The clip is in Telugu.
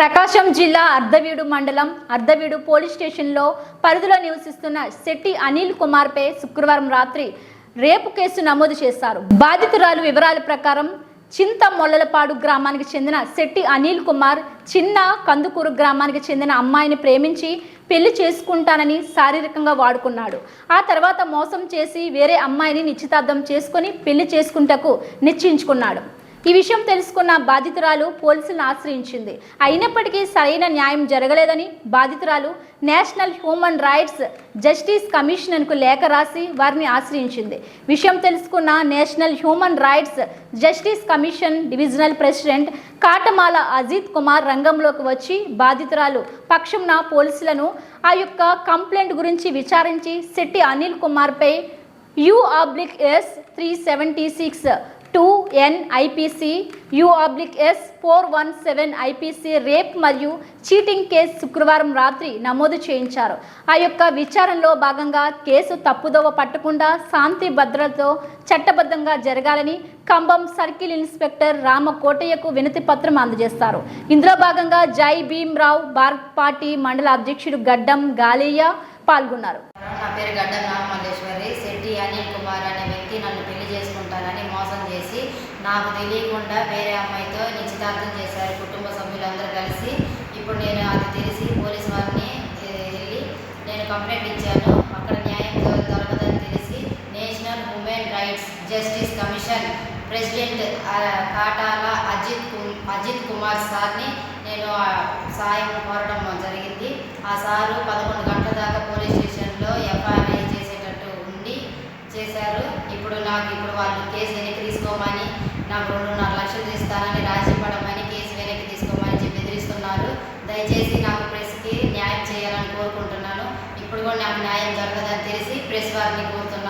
ప్రకాశం జిల్లా అర్ధవీడు మండలం అర్ధవీడు పోలీస్ స్టేషన్లో పరిధిలో నివసిస్తున్న శెట్టి అనిల్ కుమార్పై శుక్రవారం రాత్రి రేపు కేసు నమోదు చేశారు. బాధితురాలు వివరాల ప్రకారం చింత మొల్లలపాడు గ్రామానికి చెందిన శెట్టి అనిల్ కుమార్ చిన్న కందుకూరు గ్రామానికి చెందిన అమ్మాయిని ప్రేమించి పెళ్ళి చేసుకుంటానని శారీరకంగా వాడుకున్నాడు. ఆ తర్వాత మోసం చేసి వేరే అమ్మాయిని నిశ్చితార్థం చేసుకొని పెళ్ళి చేసుకుంటకు నిశ్చయించుకున్నాడు. ఈ విషయం తెలుసుకున్న బాధితురాలు పోలీసులను ఆశ్రయించింది. అయినప్పటికీ సరైన న్యాయం జరగలేదని బాధితురాలు నేషనల్ హ్యూమన్ రైట్స్ జస్టిస్ కమిషనర్కు లేఖ రాసి వారిని ఆశ్రయించింది. విషయం తెలుసుకున్న national human rights justice commission divisional president Katamala Ajith Kumar రంగంలోకి వచ్చి బాధితురాలు పక్షంన పోలీసులను ఆ యొక్క కంప్లైంట్ గురించి విచారించి Shetty Anil కుమార్పై U oblique S three seventy six N IPC oblique S four one seven IPC rape మరియు చీటింగ్ కేసు శుక్రవారం రాత్రి నమోదు చేయించారు. ఆ యొక్క విచారణలో భాగంగా కేసు తప్పుదోవ పట్టకుండా శాంతి భద్రతతో చట్టబద్ధంగా జరగాలని కంబం సర్కిల్ ఇన్స్పెక్టర్ రామ కోటయ్యకు వినతి పత్రం అందజేస్తారు. ఇందులో భాగంగా జై భీమ్రావు భారత్ పార్టీ మండల అధ్యక్షుడు గడ్డం గాలియా పాల్గొన్నారు. పేరు గడ్డం నాగమల్లేశ్వరి శెట్టి అనిల్ కుమార్ అనే వ్యక్తి నన్ను పెళ్ళి చేసుకుంటానని మోసం చేసి నాకు తెలియకుండా వేరే అమ్మాయితో నిశ్చితార్థం చేశారు. కుటుంబ సభ్యులందరూ కలిసి ఇప్పుడు నేను అది తెలిసి పోలీస్ వారిని వెళ్ళి నేను కంప్లైంట్ ఇచ్చాను. అక్కడ న్యాయం దొరకదని తెలిసి national women rights justice commission president Katala Ajith కు- అజిత్ కుమార్ సార్ని నేను సాయం కోరడం నాకు ఇప్పుడు వాళ్ళు కేసు వెనక్కి తీసుకోమని నాకు రెండున్నర లక్షలు ఇస్తానని రాజీ పడమని కేసు వెనక్కి తీసుకోమని చెప్పి బెదిరిస్తున్నారు. దయచేసి నాకు ప్రెస్కి న్యాయం చేయాలని కోరుకుంటున్నాను. ఇప్పుడు కూడా నాకు న్యాయం జరగదని తెలిసి ప్రెస్ వారిని కోరుతున్నాను.